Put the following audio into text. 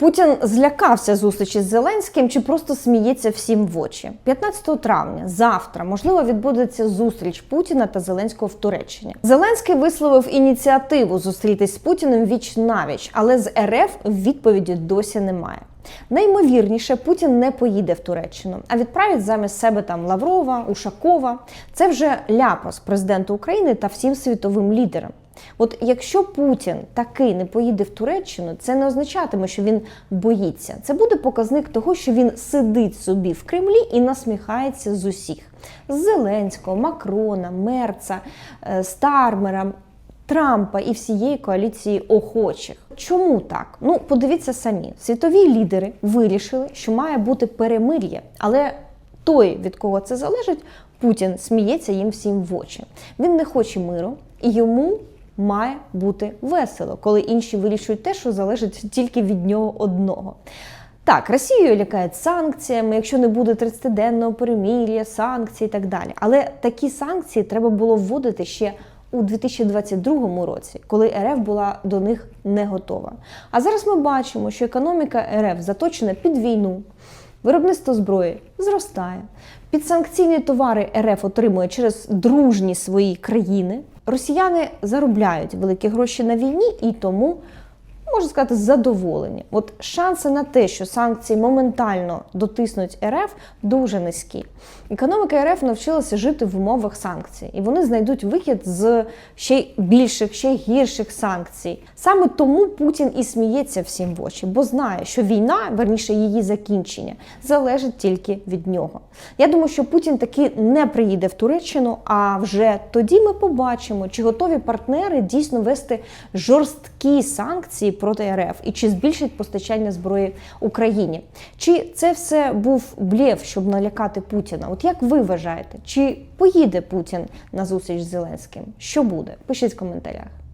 Путін злякався зустрічі з Зеленським чи просто сміється всім в очі. 15 травня, завтра, можливо, відбудеться зустріч Путіна та Зеленського в Туреччині. Зеленський висловив ініціативу зустрітись з Путіним віч навіч, але з РФ відповіді досі немає. Наймовірніше, Путін не поїде в Туреччину, а відправить замість себе там Лаврова, Ушакова. Це вже ляпас президенту України та всім світовим лідерам. От якщо Путін таки не поїде в Туреччину, це не означатиме, що він боїться. Це буде показник того, що він сидить собі в Кремлі і насміхається з усіх: з Зеленського, Макрона, Мерца, е, Стармера. Трампа і всієї коаліції охочих. Чому так? Ну, подивіться самі: світові лідери вирішили, що має бути перемир'я, але той, від кого це залежить, Путін сміється їм всім в очі. Він не хоче миру, і йому має бути весело, коли інші вирішують те, що залежить тільки від нього одного. Так, Росію лякають санкціями, якщо не буде 30-денного перемир'я, санкцій і так далі. Але такі санкції треба було вводити ще у 2022 році, коли РФ була до них не готова. А зараз ми бачимо, що економіка РФ заточена під війну, виробництво зброї зростає. Підсанкційні товари РФ отримує через дружні свої країни. Росіяни заробляють великі гроші на війні і тому. Можна сказати, задоволені. От шанси на те, що санкції моментально дотиснуть РФ, дуже низькі. Економіка РФ навчилася жити в умовах санкцій, і вони знайдуть вихід з ще більших, ще гірших санкцій. Саме тому Путін і сміється всім в очі, бо знає, що війна, верніше її закінчення, залежить тільки від нього. Я думаю, що Путін таки не приїде в Туреччину, а вже тоді ми побачимо, чи готові партнери дійсно вести жорсткі санкції проти РФ і чи збільшить постачання зброї Україні. Чи це все був блєв, щоб налякати Путіна? От як ви вважаєте, чи поїде Путін на зустріч з Зеленським? Що буде? Пишіть в коментарях.